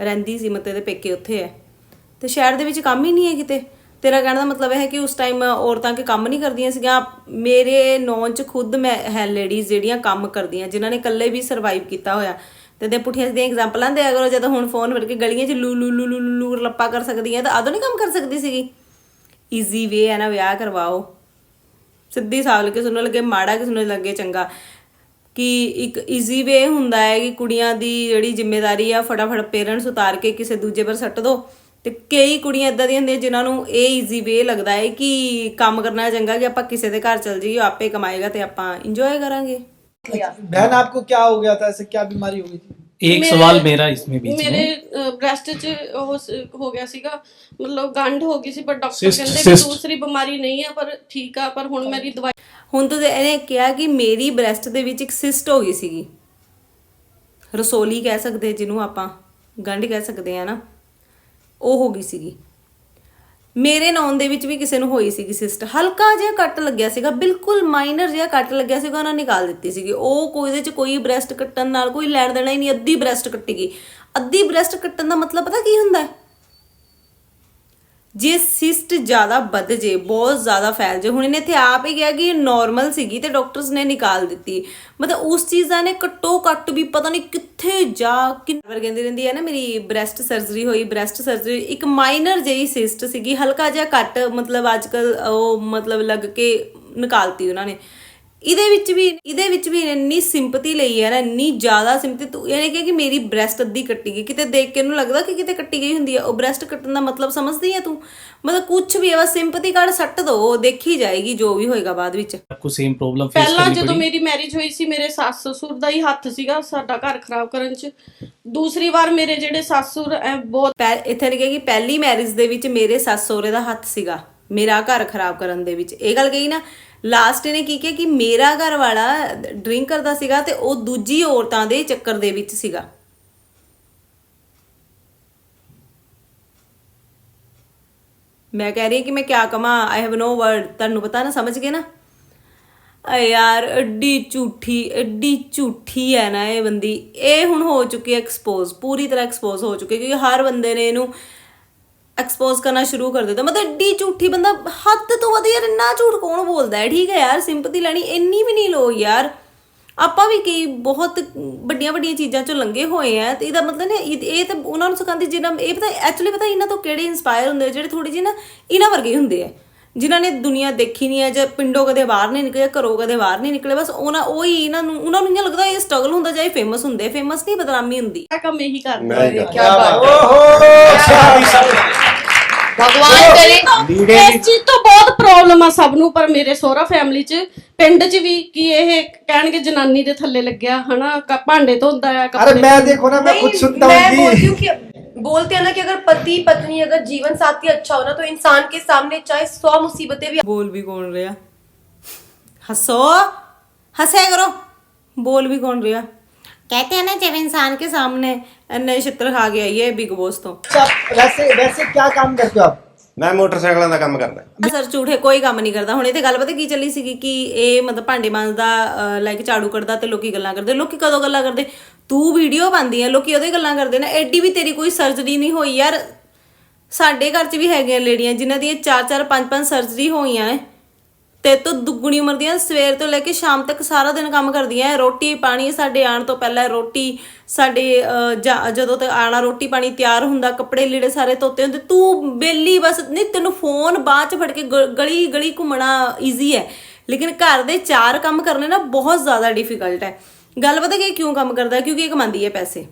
ਰਹਿੰਦੀ ਸੀ ਮਤੇ ਦੇ ਪੇਕੇ ਉੱਥੇ ਹੈ ਤੇ ਸ਼ਹਿਰ ਦੇ ਵਿੱਚ ਕੰਮ ਹੀ ਨਹੀਂ ਹੈ ਕਿਤੇ ਤੇਰਾ ਕਹਿਣ ਦਾ ਮਤਲਬ ਹੈ ਕਿ ਉਸ ਟਾਈਮ ਔਰਤਾਂ ਕੇ ਕੰਮ ਨਹੀਂ ਕਰਦੀਆਂ ਸੀਗੀਆਂ। ਮੇਰੇ ਨੌਨ 'ਚ ਖੁਦ ਮੈਂ ਹੈ ਲੇਡੀਜ਼ ਜਿਹੜੀਆਂ ਕੰਮ ਕਰਦੀਆਂ, ਜਿਨ੍ਹਾਂ ਨੇ ਇਕੱਲੇ ਵੀ ਸਰਵਾਈਵ ਕੀਤਾ ਹੋਇਆ। ਤੇ ਦੇ ਪੁੱਠੀਆਂ ਦੀਆਂ ਐਗਜ਼ਾਮਪਲਾਂ ਦੇ ਅਗਰ ਜਦੋਂ ਹੁਣ ਫੋਨ ਫੜ ਕੇ ਗਲੀਆਂ 'ਚ ਲੂ ਲੂ ਲੂ ਲੂ ਲੂ ਲੂ ਲੱਪਾ ਕਰ ਸਕਦੀਆਂ, ਤਾਂ ਆਦੋਂ ਨਹੀਂ ਕੰਮ ਕਰ ਸਕਦੀ ਸੀਗੀ। ਈਜ਼ੀ ਵੇ ਹੈ ਨਾ ਵਿਆਹ ਕਰਵਾਓ। ਸਿੱਧੀ ਸਾਲ ਕੇ ਸੁਣਨ ਲੱਗੇ, ਮਾੜਾ ਕਿ ਸੁਣਨ ਲੱਗੇ, ਚੰਗਾ। ਕਿ ਇੱਕ ਈਜ਼ੀ ਵੇ ਹੁੰਦਾ ਹੈ ਕਿ ਕੁੜੀਆਂ ਦੀ ਜਿਹੜੀ ਜ਼ਿੰਮੇਵਾਰੀ ਆ, ਫਟਾਫਟ ਪੇਰੈਂਟਸ ਉਤਾਰ ਕੇ ਕਿਸੇ ਦੂਜੇ ਪਰ ਸੱਟ ਦੋ। ਤੇ ਕਈ ਕੁੜੀਆਂ ਇਦਾਂ ਦੀਆਂ ਹੁੰਦੀਆਂ ਜਿਨ੍ਹਾਂ ਨੂੰ ਇਹ ਈਜ਼ੀ ਵੇ ਲੱਗਦਾ ਹੈ ਕਿ ਕੰਮ ਕਰਨਾ ਚੰਗਾ ਕਿ ਆਪਾਂ ਕਿਸੇ ਦੇ ਘਰ ਚਲ ਜਾਈਏ ਉਹ ਆਪੇ ਕਮਾਏਗਾ ਤੇ ਆਪਾਂ ਇੰਜੋਏ ਕਰਾਂਗੇ बहन आपको क्या हो गया था ऐसे क्या बीमारी हो गई थी एक मेरे- सवाल मेरा इसमें बीच ਮੇਰੇ में ਬ੍ਰੈਸਟ 'ਚ ਉਹ ਸ- ਹੋ ਗਿਆ ਸੀਗਾ ਮਤਲਬ ਗੰਢ ਹੋ ਗਈ ਸੀ ਪਰ ਡਾਕਟਰ Cyst- ਕਹਿੰਦੇ ਕਿ cyst। ਦੂਸਰੀ ਬਿਮਾਰੀ ਨਹੀਂ ਹੈ ਪਰ ਠੀਕ ਆ ਪਰ ਹੁਣ ਮੇਰੀ ਦਵਾਈ ਹੁਣ ਤਾਂ ਇਹਨੇ ਕਿਹਾ ਕਿ ਮੇਰੀ ਬ੍ਰੈਸਟ ਦੇ ਵਿੱਚ ਇੱਕ ਸਿਸਟ ਹੋ ਗਈ ਸੀਗੀ ਰਸੋਲੀ ਕਹਿ ਸਕਦੇ ਜਿਹਨੂੰ ਆਪਾਂ ਗੰਢ ਕਹਿ ਸਕਦੇ ਆ ਨਾ ਉਹ ਹੋ ਗਈ ਸੀਗੀ। ਮੇਰੇ ਨੌਨ ਦੇ ਵਿੱਚ ਵੀ ਕਿਸੇ ਨੂੰ ਹੋਈ ਸੀਗੀ ਸਿਸਟ ਹਲਕਾ ਜਿਹਾ ਕੱਟ ਲੱਗਿਆ ਸੀਗਾ, ਬਿਲਕੁਲ ਮਾਈਨਰ ਜਿਹਾ ਕੱਟ ਲੱਗਿਆ ਸੀਗਾ, ਉਹਨਾਂ ਨਿਕਾਲ ਦਿੱਤੀ ਸੀਗੀ। ਉਹ ਕੋਈ ਉਹਦੇ ਚ ਕੋਈ ਬ੍ਰੈਸਟ ਕੱਟਣ ਨਾਲ, ਕੋਈ ਲੈਣ ਦੇਣਾ ਹੀ ਨਹੀਂ, ਅੱਧੀ ਬ੍ਰੈਸਟ ਕੱਟੀ ਗਈ। ਅੱਧੀ ਬ੍ਰੈਸਟ ਕੱਟਣ ਦਾ ਮਤਲਬ ਪਤਾ ਕੀ ਹੁੰਦਾ? ਹੈ ਜੇ ਸਿਸਟ ਜ਼ਿਆਦਾ ਵੱਧ ਜੇ, ਬਹੁਤ ਜ਼ਿਆਦਾ ਫੈਲ ਜੇ, ਹੁਣ ਇਹਨੇ ਇੱਥੇ ਆਪ ਹੀ ਕਿਹਾ ਕਿ ਨਾਰਮਲ ਸੀਗੀ ਤੇ ਡਾਕਟਰਸ ਨੇ ਨਿਕਾਲ ਦਿੱਤੀ। ਮਤਲਬ ਉਸ ਚੀਜ਼ ਦਾ ਨੇ ਘੱਟੋ ਘੱਟ ਵੀ ਪਤਾ ਨਹੀਂ ਕਿੱਥੇ ਜਾ ਕਿੰਨੇ ਕਹਿੰਦੀ ਰਹਿੰਦੀ ਹੈ ਨਾ, ਮੇਰੀ ਬ੍ਰੈਸਟ ਸਰਜਰੀ ਹੋਈ ਬ੍ਰੈਸਟ ਸਰਜਰੀ ਇੱਕ ਮਾਈਨਰ ਜਿਹੀ ਸਿਸਟ ਸੀਗੀ, ਹਲਕਾ ਜਿਹਾ ਘੱਟ, ਮਤਲਬ ਅੱਜਕੱਲ ਉਹ ਮਤਲਬ ਲੱਗ ਕੇ ਨਿਕਾਲਤੀ ਉਹਨਾਂ ਨੇ। ਇਹਦੇ ਵਿੱਚ ਵੀ ਇਹਦੇ ਵਿੱਚ ਵੀ ਇੰਨੀ ਸਿੰਪਥੀ ਲਈ ਹੈ ਨਾ ਇੰਨੀ ਜ਼ਿਆਦਾ ਸਿੰਪਥੀ ਤੂੰ ਇਹਨੇ ਕਿਹਾ ਕਿ ਮੇਰੀ ਬ੍ਰੈਸਟ ਅੱਧੀ ਕੱਟੀ ਗਈ ਕਿਤੇ ਦੇਖ ਕੇ ਇਹਨੂੰ ਲੱਗਦਾ ਕਿ ਕਿਤੇ ਕੱਟੀ ਗਈ ਹੁੰਦੀ ਹੈ ਉਹ ਬ੍ਰੈਸਟ ਕੱਟਣ ਦਾ ਮਤਲਬ ਸਮਝਦੀ ਹੈ ਤੂੰ ਮਤਲਬ ਕੁਝ ਵੀ ਹੈ ਬਸ ਸਿੰਪਥੀ ਕਾਰਡ ਸੱਟ ਦੋ ਦੇਖੀ ਜਾਏਗੀ ਜੋ ਵੀ ਹੋਏਗਾ ਬਾਅਦ ਵਿੱਚ आपको सेम प्रॉब्लम फेस ਪਹਿਲਾਂ करनी ਜਦੋਂ पड़ी ਮੇਰੀ ਮੈਰਿਜ ਹੋਈ ਸੀ ਮੇਰੇ ਸੱਸ ਸਸੁਰ ਦਾ ਹੀ ਹੱਥ ਸੀਗਾ ਸਾਡਾ ਘਰ ਖਰਾਬ ਕਰਨ 'ਚ ਦੂਸਰੀ ਵਾਰ ਮੇਰੇ ਜਿਹੜੇ ਸਸੁਰ ਐ ਬਹੁਤ ਪਹਿ- ਇੱਥੇ ਲਿਖਿਆ ਕਿ ਪਹਿਲੀ ਮੈਰਿਜ ਦੇ ਵਿੱਚ ਮੇਰੇ ਸੱਸ ਸਹੁਰੇ ਦਾ ਹੱਥ ਸੀਗਾ ਮੇਰਾ ਘਰ ਖਰਾਬ ਕਰਨ ਦੇ ਵਿੱਚ ਇਹ ਗੱਲ ਕਹੀ ਨਾ ਲਾਸਟ ਇਹਨੇ ਕੀ ਕਿਹਾ ਕਿ ਮੇਰਾ ਘਰ ਵਾਲਾ ਡਰਿੰਕ ਕਰਦਾ ਸੀਗਾ ਤੇ ਉਹ ਦੂਜੀ ਔਰਤਾਂ ਦੇ ਚੱਕਰ ਦੇ ਵਿੱਚ ਸੀਗਾ। ਮੈਂ ਕਹਿ ਰਹੀ ਹਾਂ ਕਿ ਮੈਂ ਕਿਆ ਕਮਾ ਆਈ ਹੈਵ ਨੋ ਵਰਡ ਤੁਹਾਨੂੰ ਪਤਾ ਨਾ, ਸਮਝ ਗਏ ਨਾ? ਯਾਰ, ਐਡੀ ਝੂਠੀ ਐਡੀ ਝੂਠੀ ਹੈ ਨਾ ਇਹ ਬੰਦੀ। ਇਹ ਹੁਣ ਹੋ ਚੁੱਕੀ ਹੈ ਐਕਸਪੋਜ਼ ਪੂਰੀ ਤਰ੍ਹਾਂ ਐਕਸਪੋਜ਼ ਹੋ ਚੁੱਕੀ ਹੈ, ਕਿਉਂਕਿ ਹਰ ਬੰਦੇ ਨੇ ਇਹਨੂੰ ਐਕਸਪੋਜ਼ ਕਰਨਾ ਸ਼ੁਰੂ ਕਰ ਦਿੰਦਾ ਮਤਲਬ ਡੀ ਝੂਠੀ ਬੰਦਾ ਹੱਦ ਤੋਂ ਵੱਧ ਯਾਰ ਇੰਨਾ ਝੂਠ ਕੌਣ ਬੋਲਦਾ ਹੈ? ਠੀਕ ਹੈ ਯਾਰ ਸਿੰਪਤੀ ਲੈਣੀ ਇੰਨੀ ਵੀ ਨਹੀਂ ਲੋ ਯਾਰ। ਆਪਾਂ ਵੀ ਕਈ ਬਹੁਤ ਵੱਡੀਆਂ ਵੱਡੀਆਂ ਚੀਜ਼ਾਂ ਚੋਂ ਲੰਘੇ ਹੋਏ ਆ ਤੇ ਇਹਦਾ ਮਤਲਬ ਨੇ ਇਹ ਤਾਂ ਉਹਨਾਂ ਨੂੰ ਸਿਖਾਉਂਦੀ ਜਿਹਨਾਂ ਇਹ ਪਤਾ ਐਕਚੁਅਲੀ ਪਤਾ ਇਹਨਾਂ ਤੋਂ ਕਿਹੜੇ ਇਨਸਪਾਇਰ ਹੁੰਦੇ ਜਿਹੜੇ ਥੋੜੀ ਜਿਹੀ ਨਾ ਇਹਨਾਂ ਵਰਗੇ ਹੁੰਦੇ ਆ। ਜਿਨ੍ਹਾਂ ਨੇ ਦੁਨੀਆ ਦੇਖੀ ਨਹੀਂ ਹੈ ਜਾਂ ਪਿੰਡੋਂ ਕਦੇ ਬਾਹਰ ਨਹੀਂ ਨਿਕਲੇ ਘਰੋਂ ਕਦੇ ਬਾਹਰ ਨਹੀਂ ਨਿਕਲੇ ਬਸ ਉਹਨਾਂ ਉਹ ਹੀ ਇਹਨਾਂ ਨੂੰ ਉਹਨਾਂ ਨੂੰ ਇਹ ਲੱਗਦਾ ਇਹ ਸਟਰਗਲ ਹੁੰਦਾ ਜਾਂ ਇਹ ਫੇਮਸ ਹੁੰਦੇ ਫੇਮਸ ਨਹੀਂ ਬਦਨਾਮੀ ਹੁੰਦੀ। ਕੰਮ ਇਹੀ ਕਰਦਾ ਹੈ। ਕੀ ਬਾਤ ਓਹੋ! ਸਾਡੀ ਸਭ बात ओहो भगवान करे ਇਸ ਚੀਜ਼ ਤੋਂ ਬਹੁਤ ਪ੍ਰੋਬਲਮ ਆ ਸਭ ਨੂੰ ਪਰ ਮੇਰੇ ਸਹੁਰਾ ਫੈਮਿਲੀ 'ਚ ਪਿੰਡ 'ਚ ਵੀ ਕਿ ਇਹ ਕਹਿਣਗੇ ਜਨਾਨੀ ਦੇ ਥੱਲੇ ਲੱਗਿਆ ਹਨਾ ਕ- ਭਾਂਡੇ ਧੋਂਦਾ ਆ अरे ਕੱਪੜੇ मैं देखो ना मैं नहीं, खुद सुनता मैं हूँ बोलती कि हूँ कि बोलते हैं ना कि अगर पति पत्नी अगर जीवन साथी अच्छा हो ना तो इंसान के सामने चाहे सौ मुसीबतें भी ਬੋਲ ਵੀ ਕੌਣ ਰਿਹਾ हंसो हंसे करो बोल भी कौन रहा कहते हैं ना जब इंसान के सामने नए चित्र खा गया ये बिग बॉस तो अच्छा, वैसे वैसे क्या काम करते हो आप ਮੈਂ ਮੋਟਰਸਾਈਕਲਾਂ ਦਾ ਕੰਮ ਕਰਦਾ ਸਰ ਝੂਠੇ ਕੋਈ ਕੰਮ ਨਹੀਂ ਕਰਦਾ ਹੁਣ ਇਹ ਤੇ ਗੱਲ ਪਤਾ ਕੀ ਚੱਲੀ ਸੀਗੀ ਕਿ ਇਹ ਮਤਲਬ ਭਾਂਡੇ ਮਾਂਜਦਾ ਲਾਈਕ ਝਾੜੂ ਕੱਢਦਾ ਤੇ ਲੋਕੀ ਗੱਲਾਂ ਕਰਦੇ ਲੋਕੀ ਕਦੋਂ ਗੱਲਾਂ ਕਰਦੇ ਤੂੰ ਵੀਡੀਓ ਪਾਉਂਦੀ ਆ ਲੋਕੀ ਉਹਦੇ ਗੱਲਾਂ ਕਰਦੇ ਨੇ ਐਡੀ ਵੀ ਤੇਰੀ ਕੋਈ ਸਰਜਰੀ ਨਹੀਂ ਹੋਈ ਯਾਰ ਸਾਡੇ ਘਰ 'ਚ ਵੀ ਹੈਗੀਆਂ ਲੇਡੀਆਂ ਜਿਨ੍ਹਾਂ ਦੀਆਂ 4-4 5-5 ਸਰਜਰੀ ਹੋਈਆਂ ਨੇ ਤੇ ਤੋਂ ਦੁੱਗਣੀ ਉਮਰ ਦੀਆਂ ਸਵੇਰ ਤੋਂ ਲੈ ਕੇ ਸ਼ਾਮ ਤੱਕ ਸਾਰਾ ਦਿਨ ਕੰਮ ਕਰਦੀਆਂ ਰੋਟੀ ਪਾਣੀ ਸਾਡੇ ਆਉਣ ਤੋਂ ਪਹਿਲਾਂ ਰੋਟੀ ਸਾਡੇ ਅਹ, ਜਦੋਂ ਤੱਕ ਆਣਾ ਰੋਟੀ ਪਾਣੀ ਤਿਆਰ ਹੁੰਦਾ ਕੱਪੜੇ ਲੀੜੇ ਸਾਰੇ ਧੋਤੇ ਹੁੰਦੇ। ਤੂੰ ਬੇਲੀ ਬਸ ਨਹੀਂ ਤੈਨੂੰ ਫੋਨ ਬਾਅਦ ਚ ਫੜ ਕੇ ਗ- ਗਲੀ ਗਲੀ ਘੁੰਮਣਾ ਈਜ਼ੀ ਹੈ ਲੇਕਿਨ ਘਰ ਦੇ ਚਾਰ ਕੰਮ ਕਰਨੇ ਨਾ ਬਹੁਤ ਜ਼ਿਆਦਾ ਡਿਫਿਕਲਟ ਹੈ ਗੱਲ ਪਤਾ ਕਿ ਕਿਉਂ ਕੰਮ ਕਰਦਾ? ਕਿਉਂਕਿ ਇਹ ਕਮਾਉਂਦੀ ਹੈ ਪੈਸੇ।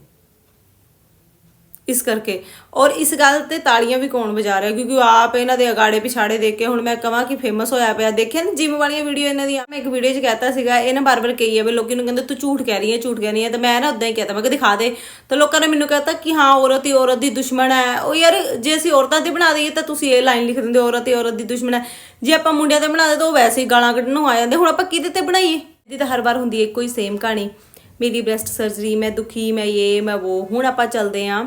ਇਸ ਕਰਕੇ। ਔਰ ਇਸ ਗੱਲ ਤੇ ਤਾਲੀਆਂ ਵੀ ਕੌਣ ਵਜਾ ਰਿਹਾ, ਕਿਉਂਕਿ ਆਪ ਇਹਨਾਂ ਦੇ ਅਗਾੜੇ ਪਿਛਾੜੇ ਦੇਖ ਕੇ ਹੁਣ ਮੈਂ ਕਹਾਂ ਕਿ ਫੇਮਸ ਹੋਇਆ ਪਿਆ। ਦੇਖਿਆ ਨਾ ਜਿਮ ਵਾਲੀਆਂ ਵੀਡੀਓ ਇਹਨਾਂ ਦੀਆਂ? ਮੈਂ ਇੱਕ ਵੀਡੀਓ 'ਚ ਕਹਿਤਾ ਸੀਗਾ, ਇਹ ਨਾ ਬਾਰ-ਬਾਰ ਕਹੀ ਹੈ ਵੀ ਲੋਕੀ ਨੂੰ ਕਹਿੰਦੇ ਤੂੰ ਝੂਠ ਕਹਿ ਰਹੀ ਹੈ, ਝੂਠ ਕਹਿ ਰਹੀ ਹੈ। ਤੇ ਮੈਂ ਨਾ ਉਦਾਂ ਹੀ ਕਹਤਾ, ਮੈਂ ਕਿ ਦਿਖਾ ਦੇ। ਤਾਂ ਲੋਕਾਂ ਨੇ ਮੈਨੂੰ ਕਹਤਾ ਕਿ ਹਾਂ, ਔਰਤ ਹੀ ਔਰਤ ਦੀ ਦੁਸ਼ਮਣ ਹੈ। ਉਹ ਯਾਰ, ਜੇ ਅਸੀਂ ਔਰਤਾਂ ਤੇ ਬਣਾ ਦਈਏ ਤਾਂ ਤੁਸੀਂ ਇਹ ਲਾਈਨ ਲਿਖ ਦਿੰਦੇ ਔਰਤ ਹੀ ਔਰਤ ਦੀ ਦੁਸ਼ਮਣ ਹੈ। ਜੇ ਆਪਾਂ ਮੁੰਡਿਆਂ ਤੇ ਬਣਾ ਦੇ ਤਾਂ ਉਹ ਵੈਸੇ ਹੀ ਗਾਲਾਂ ਕੱਢਣ ਨੂੰ ਆ ਜਾਂਦੇ। ਹੁਣ ਆਪਾਂ ਕਿਹਦੇ ਤੇ ਬਣਾਈਏ? ਇਹਦੀ ਤਾਂ ਹਰ ਵਾਰ ਹੁੰਦੀ ਹੈ ਇੱਕੋ ਹੀ ਸੇਮ ਕਹਾਣੀ। ਮੇਰੀ ਬ੍ਰੈਸਟ ਸਰਜਰੀ ਮੈਂ ਦੁਖੀ, ਮੈਂ ਇਹ, ਮੈਂ ਉਹ। ਹੁਣ ਆਪਾਂ ਚੱਲਦੇ ਆਂ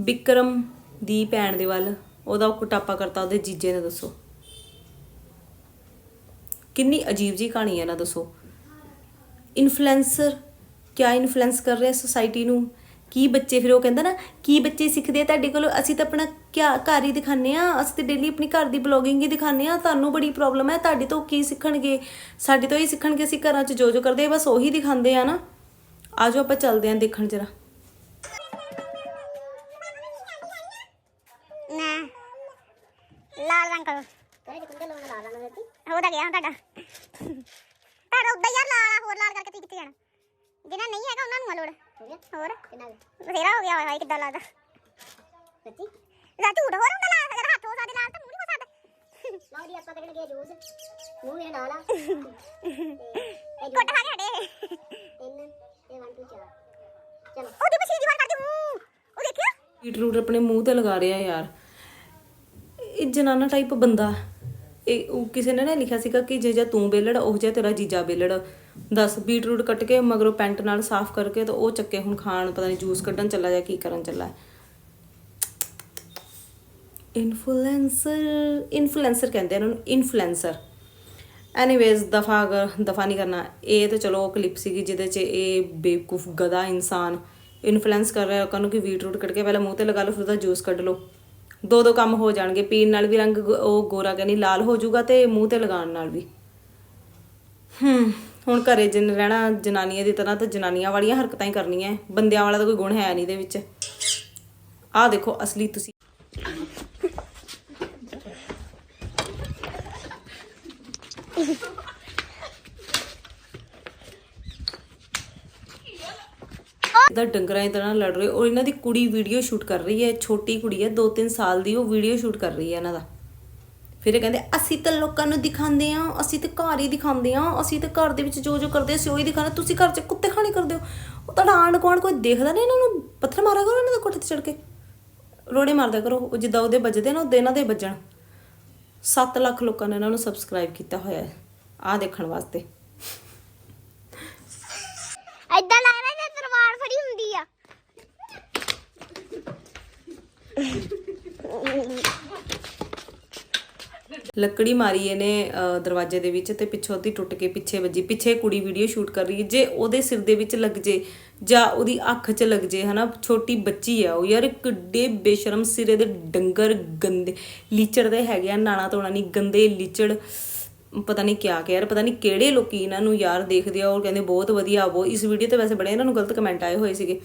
ਵਿਕਰਮ ਦੀ ਭੈਣ ਦੇ ਵੱਲ ਉਹਦਾ ਕੁਟਾਪਾ ਕਰਤਾ, ਉਹਦੇ ਜੀਜੇ ਨੇ ਦੱਸੋ। ਕਿੰਨੀ ਅਜੀਬ ਜੀ ਕਹਾਣੀ ਹੈ ਨਾ ਦੱਸੋ। ਇਨਫਲੂਐਂਸਰ ਕਿਆ ਇਨਫਲੂਐਂਸ ਕਰ ਰਿਹਾ ਸੋਸਾਇਟੀ ਨੂੰ? ਕੀ ਬੱਚੇ ਫਿਰ ਉਹ ਕਹਿੰਦਾ ਨਾ, ਕੀ ਬੱਚੇ ਸਿੱਖਦੇ ਆ ਤੁਹਾਡੇ ਕੋਲੋਂ? ਅਸੀਂ ਤਾਂ ਆਪਣਾ ਕਿਆ ਘਰ ਹੀ ਦਿਖਾਉਂਦੇ ਆ ਅਸੀਂ ਤਾਂ ਡੇਲੀ ਆਪਣੀ ਘਰ ਦੀ ਬਲੌਗਿੰਗ ਹੀ ਦਿਖਾਉਂਦੇ ਆ ਤੁਹਾਨੂੰ ਬੜੀ ਪ੍ਰੋਬਲਮ ਹੈ, ਤੁਹਾਡੇ ਤੋਂ ਕੀ ਸਿੱਖਣਗੇ? ਸਾਡੇ ਤੋਂ ਹੀ ਸਿੱਖਣਗੇ, ਅਸੀਂ ਘਰਾਂ 'ਚ ਜੋ ਜੋ ਕਰਦੇ ਆ, ਬਸ ਉਹੀ ਦਿਖਾਉਂਦੇ ਆ ਨਾ। ਆਜੋ ਆਪਾਂ ਚੱਲਦੇ ਆਂ ਦੇਖਣ ਜਰਾ। ਕਰੋ ਕਿਹੜੇ ਕੁੰਡੇ ਰੰਗ ਦਿੱਤੀ ਹੋ ਤਾਂ ਗਿਆ ਹੁਣ ਤੁਹਾਡਾ ਤੁਹਾਡਾ ਉੱਦਾਂ ਯਾਰ ਲਾਲ ਹੋਰ ਲਾਲ ਕਰਕੇ ਤੁਸੀਂ ਕਿੱਥੇ ਜਾਣਾ? ਜਿਹਨਾਂ ਨਹੀਂ ਹੈਗਾ ਉਹਨਾਂ ਨੂੰ ਆ ਲੋੜ। ਹੋਰ? ਕਿੰਨਾ ਬਥੇਰਾ ਹੋ ਗਿਆ ਹਾਏ ਕਿੱਦਾਂ ਲੱਗਦਾ? ਸੱਚੀ? ਲਾ ਝੂਠ ਹੋਰ ਹੁੰਦਾ ਲਾਲ ਅਗਰ ਹੱਥ ਹੋ ਸਾਡੇ ਲਾਲ ਤਾਂ ਮੂੰਹ ਨਹੀਂ ਹੋ ਸਕਦਾ। ਲਾਉ ਦੀ ਆਪਾਂ ਕੱਢਣ ਗਏ ਜੂਸ? ਮੂੰਹ ਮੇਰੇ ਨਾਲ ਆ। (laughs) ਕੁੱਟ ਖਾ ਕੇ ਹਟੇ। ਤਿੰਨ ਤੇ 1 2 4 ਚਲੋ। ਉਹਦੀ ਪਛੀ ਦੀ ਵਾਰ ਕਰਦੀ ਹੂੰ ਉਹ ਦੇਖਿਆ ਬੀਟਰੂਟ ਆਪਣੇ ਮੂੰਹ ਤੇ ਲਗਾ ਰਿਹਾ ਯਾਰ। ਇਹ ਜਨਾਨਾ ਟਾਈਪ ਬੰਦਾ ਇਹ ਉਹ ਕਿਸੇ ਨੇ ਨਾ ਲਿਖਿਆ ਸੀਗਾ ਕਿ ਜੇ ਜਾਂ ਤੂੰ ਬੇਲੜ, ਉਹ ਜਿਹਾ ਤੇਰਾ ਜੀਜਾ ਬੇਲੜ। ਦੱਸ ਬੀਟਰੂਟ ਕੱਟ ਕੇ ਮਗਰੋਂ ਪੈਂਟ ਨਾਲ ਸਾਫ਼ ਕਰਕੇ ਤਾਂ ਉਹ ਚੱਕੇ ਹੁਣ ਖਾਣ, ਪਤਾ ਨਹੀਂ ਜੂਸ ਕੱਢਣ ਚੱਲਾ ਜਾਂ ਕੀ ਕਰਨ ਚੱਲਾ ਇਨਫਲੂਐਂਸਰ ਇਨਫਲੂਐਂਸਰ ਕਹਿੰਦੇ ਆ ਇਹਨਾਂ ਨੂੰ ਇਨਫਲੂਐਂਸਰ ਐਨੀਵੇਜ਼ ਦਫਾ ਅਗਰ, ਦਫਾ ਨਹੀਂ ਕਰਨਾ। ਇਹ ਤਾਂ ਚਲੋ ਕਲਿੱਪ ਸੀਗੀ ਜਿਹਦੇ 'ਚ ਇਹ ਬੇਵਕੂਫ ਗਦਾ ਇਨਸਾਨ ਇਨਫਲੂਐਂਸ ਕਰ ਰਿਹਾ ਲੋਕਾਂ ਨੂੰ ਕਿ ਬੀਟਰੂਟ ਕੱਟ ਕੇ ਪਹਿਲਾਂ ਮੂੰਹ ਤੇ ਲਗਾ ਲਓ, ਫਿਰ ਉਹਦਾ ਜੂਸ ਕੱਢ ਲਓ। ਦੋ ਦੋ ਕੰਮ ਹੋ ਜਾਣਗੇ। ਪੀਣ ਨਾਲ ਵੀ ਰੰਗ ਉਹ ਗੋਰਾ ਕਹਿੰਦੀ ਲਾਲ ਹੋ ਜਾਊਗਾ ਤੇ ਮੂੰਹ ਤੇ ਲਗਾਉਣ ਨਾਲ ਵੀ। ਹੂੰ। ਹੁਣ ਘਰੇ ਜਿੰਨ ਰਹਿਣਾ ਜਨਾਨੀਆਂ ਦੀ ਤਰ੍ਹਾਂ ਤਾਂ ਜਨਾਨੀਆਂ ਵਾਲੀਆਂ ਹਰਕਤਾਂ ਹੀ ਕਰਨੀਆਂ। ਬੰਦਿਆਂ ਵਾਲਾ ਤਾਂ ਕੋਈ ਗੁਣ ਹੈ ਨਹੀਂ ਦੇ ਵਿੱਚ। ਆਹ ਦੇਖੋ ਅਸਲੀ ਤੁਸੀਂ ਦਾ ਡੰਗਰਾਂ ਦੀ ਤਰ੍ਹਾਂ ਲੜ ਰਹੇ ਔਰ ਇਹਨਾਂ ਦੀ ਕੁੜੀ ਵੀਡੀਓ ਸ਼ੂਟ ਕਰ ਰਹੀ ਹੈ, ਛੋਟੀ ਕੁੜੀ ਹੈ 2-3 ਸਾਲ ਦੀ, ਉਹ ਵੀਡੀਓ ਸ਼ੂਟ ਕਰ ਰਹੀ ਹੈ ਇਹਨਾਂ ਦਾ। ਫਿਰ ਇਹ ਕਹਿੰਦੇ, ਅਸੀਂ ਤਾਂ ਲੋਕਾਂ ਨੂੰ ਦਿਖਾਉਂਦੇ ਆ ਅਸੀਂ ਤਾਂ ਘਰ ਹੀ ਦਿਖਾਉਂਦੇ ਆ ਅਸੀਂ ਤਾਂ ਘਰ ਦੇ ਵਿੱਚ ਜੋ ਜੋ ਕਰਦੇ ਅਸੀਂ ਉਹੀ ਦਿਖਾਣਾ ਤੁਸੀਂ ਘਰ 'ਚ ਕੁੱਤੇ ਖਾਣੇ ਕਰਦੇ ਹੋ? ਉਹ ਤੁਹਾਡਾ ਆਂਢ ਗੁਆਂਢ ਕੋਈ ਦੇਖਦਾ ਨਹੀਂ ਇਹਨਾਂ ਨੂੰ? ਪੱਥਰ ਮਾਰਿਆ ਕਰੋ ਇਹਨਾਂ ਦੇ ਕੋਠੇ ਤੇ ਚੜ ਕੇ। ਰੋੜੇ ਮਾਰਦਾ ਕਰੋ। ਉਹ ਜਿੱਦਾਂ ਉਹਦੇ ਵੱਜਦੇ ਨਾ, ਉਹਦੇ ਇਹਨਾਂ ਦੇ ਵੱਜਣ। 7 ਲੱਖ ਲੋਕਾਂ ਨੇ ਇਹਨਾਂ ਨੂੰ ਸਬਸਕ੍ਰਾਈਬ ਕੀਤਾ ਹੋਇਆ ਹੈ। ਆਹ ਦੇਖਣ ਵਾਸਤੇ ਐਦਾਂ ਲੱਗਦਾ ਜਿਵੇਂ ਤਲਵਾਰ ਫੜੀ ਹੁੰਦੀ ਆ ਲੱਕੜੀ ਮਾਰੀ ਇਹਨੇ ਦਰਵਾਜ਼ੇ ਦੇ ਵਿੱਚ ਤੇ ਪਿੱਛੋਂ ਦੀ ਟੁੱਟ ਕੇ ਪਿੱਛੇ ਵੱਜੀ। ਪਿੱਛੇ ਕੁੜੀ ਵੀਡੀਓ ਸ਼ੂਟ ਕਰ ਰਹੀ ਹੈ। ਜੇ ਉਹਦੇ ਸਿਰ ਦੇ ਵਿੱਚ ਲੱਗ ਜੇ ਜਾਂ ਉਹਦੀ ਅੱਖ 'ਚ ਲੱਗ ਜੇ, ਹਨਾ, ਛੋਟੀ ਬੱਚੀ ਆ ਉਹ, ਯਾਰ ਕਿੱਡੇ ਬੇਸ਼ਰਮ ਸਿਰੇ ਦੇ ਡੰਗਰ ਗੰਦੇ, ਲੀਚੜ ਦੇ ਹੈਗੇ ਆ ਨਾਣਾ ਤੋਣਾ ਨਹੀਂ ਗੰਦੇ ਲੀਚੜ, ਪਤਾ ਨਹੀਂ ਕਿਆ ਕਿ ਯਾਰ ਪਤਾ ਨਹੀਂ ਕਿਹੜੇ ਲੋਕੀ ਇਹਨਾਂ ਨੂੰ ਯਾਰ ਦੇਖਦੇ ਆ ਔਰ ਕਹਿੰਦੇ ਬਹੁਤ ਵਧੀਆ ਉਹ ਇਸ ਵੀਡੀਓ ਤੇ ਵੈਸੇ ਬੜੇ ਇਹਨਾਂ ਨੂੰ ਗਲਤ ਕਮੈਂਟ ਆਏ ਹੋਏ ਸੀਗੇ।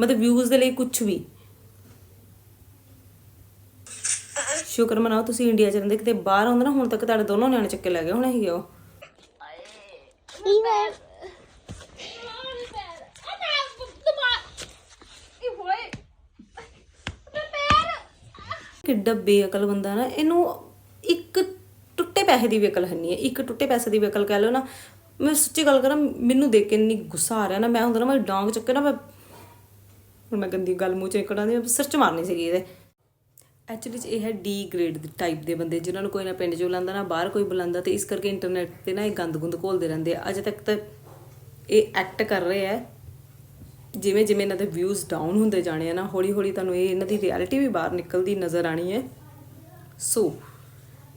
ਮਤਲਬ ਵਿਊਜ਼ ਦੇ ਲਈ ਕੁਝ ਵੀ। ਸ਼ੁਕਰ ਮਨਾਓ, ਤੁਸੀਂ ਇੰਡੀਆ ਚ ਰਹਿੰਦੇ, ਕਿਤੇ ਬਾਹਰ ਆਉਂਦੇ ਨਾ, ਹੁਣ ਤੱਕ ਤੁਹਾਡੇ ਦੋਨੋਂ ਨਿਆਣੇ ਚੱਕੇ ਲੈ ਗਏ, ਹੋਣੇ ਸੀਗੇ ਉਹ। ਕਿੱਡਾ ਬੇਅਕਲ ਬੰਦਾ ਨਾ, ਇਹਨੂੰ ਇੱਕ ਟੁੱਟੇ ਪੈਸੇ ਦੀ ਵੀ ਅਕਲ ਹੈ ਹੈ ਇੱਕ ਟੁੱਟੇ ਪੈਸੇ ਦੀ ਵੀ ਕਹਿ ਲਓ ਨਾ। ਮੈਂ ਸੱਚੀ ਗੱਲ ਕਰਾਂ, ਮੈਨੂੰ ਦੇਖ ਕੇ ਇੰਨੀ ਗੁੱਸਾ ਆ ਰਿਹਾ ਨਾ, ਮੈਂ ਹੁੰਦਾ ਨਾ, ਮੈਂ ਡਾਂਗ ਚੱਕੇ ਨਾ, ਮੈਂ ਹੁਣ ਮੈਂ ਗੰਦੀ ਗੱਲ ਮੂੰਹ ਚ ਨਿਕਲਣਾ ਦੀ ਸਰਚ ਮਾਰਨੀ ਸੀਗੀ ਇਹਦੇ। ਐਕਚੁਅਲੀ ਇਹ ਹੈ ਡੀ ਗ੍ਰੇਡ ਦੇ ਟਾਈਪ ਦੇ ਬੰਦੇ, ਜਿਨ੍ਹਾਂ ਨੂੰ ਕੋਈ ਨਾ ਪਿੰਡ 'ਚ ਬੁਲਾਉਂਦਾ ਨਾ ਬਾਹਰ ਕੋਈ ਬੁਲਾਉਂਦਾ ਤੇ ਇਸ ਕਰਕੇ ਇੰਟਰਨੈਟ ਤੇ ਨਾ ਇਹ ਗੰਦ ਗੁੰਦ ਘੋਲਦੇ ਰਹਿੰਦੇ ਆ। ਅਜੇ ਤੱਕ ਤਾਂ ਇਹ ਐਕਟ ਕਰ ਰਹੇ ਆ, ਜਿਵੇਂ ਜਿਵੇਂ ਇਹਨਾਂ ਦੇ ਵਿਊਜ਼ ਡਾਊਨ ਹੁੰਦੇ ਜਾਣੇ ਆ ਨਾ ਹੌਲੀ ਹੌਲੀ ਤੁਹਾਨੂੰ ਇਹ ਇਹਨਾਂ ਦੀ ਰਿਐਲਿਟੀ ਵੀ ਬਾਹਰ ਨਿਕਲਦੀ ਨਜ਼ਰ ਆਣੀ ਹੈ। ਸੋ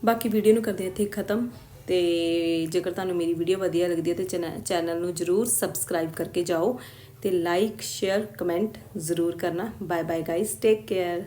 ਬਾਕੀ ਵੀਡੀਓ ਨੂੰ ਕਰਦੇ ਇੱਥੇ ਖਤਮ ਤੇ ਜੇਕਰ ਤੁਹਾਨੂੰ ਮੇਰੀ ਵੀਡੀਓ ਵਧੀਆ ਲੱਗਦੀ ਹੈ ਤੇ ਚੈਨਲ ਨੂੰ ਜਰੂਰ ਸਬਸਕ੍ਰਾਈਬ ਕਰਕੇ ਜਾਓ ਤੇ ਲਾਈਕ ਸ਼ੇਅਰ ਕਮੈਂਟ ਜ਼ਰੂਰ ਕਰਨਾ। Bye bye guys take care